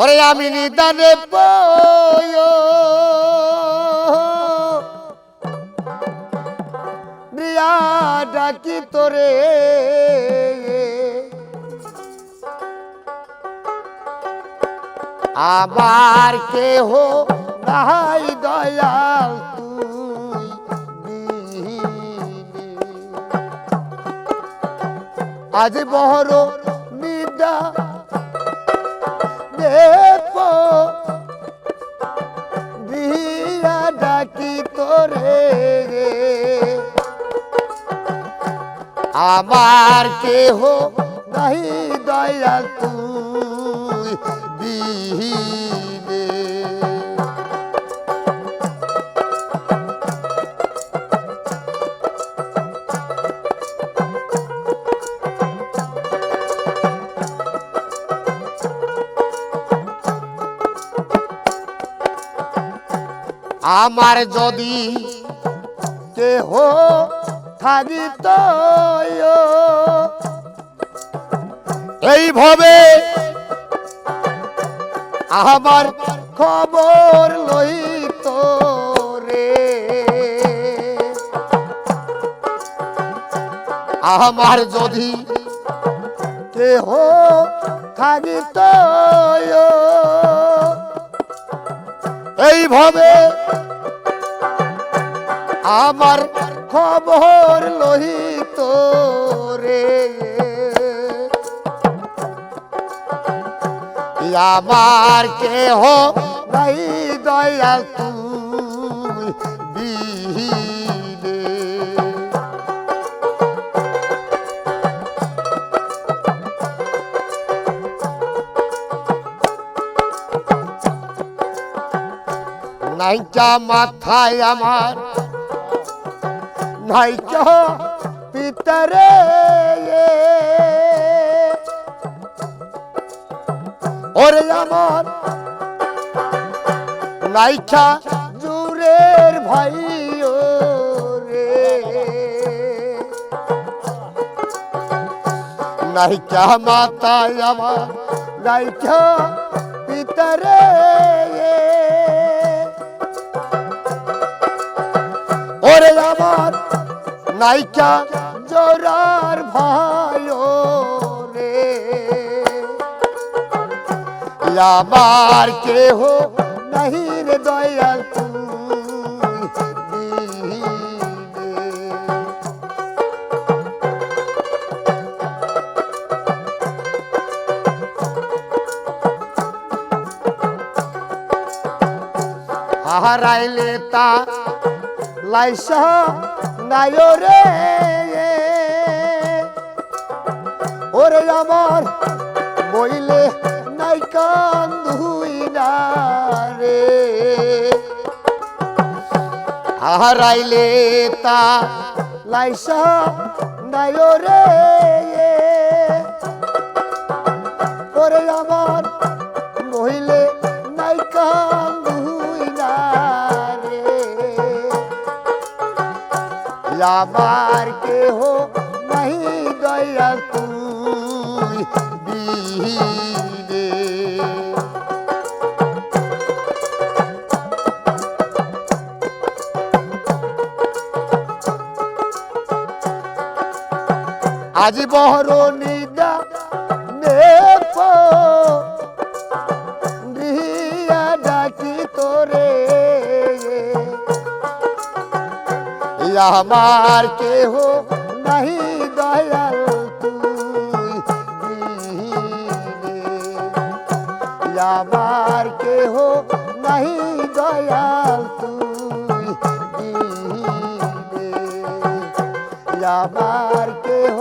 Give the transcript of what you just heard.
ওরে আমি নিদানে বয় রিয়া ডাকি তোরে আমার কেহ নাই দয়াল তুই। আজ বহর নিদা আমার কেহ নাই দয়া তুই দিলে আমার যদি কেহ থাকিত এইভাবে আমার খবর লইত রে। আমার যদি কেহ থাকিত এইভাবে আমার খবর লহিত রে আমার কেহ নাই দয়াল তুই দিলে নাইকা মাথায় আমার নাইকা পিতরে ওরে আমার নাইকা জুরের ভাই রে নাইকা মাতায় আমার নাইকা পিতরে ওরে আমার নাইকা জোরার ভাই রে আমার কেহ নাহি রে দয়াল। হারাইলে তা লাইসা নায়রে ওরে আমার বইলে নাই কান্দুই না রে। হারাইলে তা লাইসা নায়রে ওরে নাই দয়া তুই দিলে আজি বহর নিদা নেপ দিয়া ডাকি তোরে। আমার কেহ নাহি আমার কেহ নাহি দয়াল তুই আমার কেহ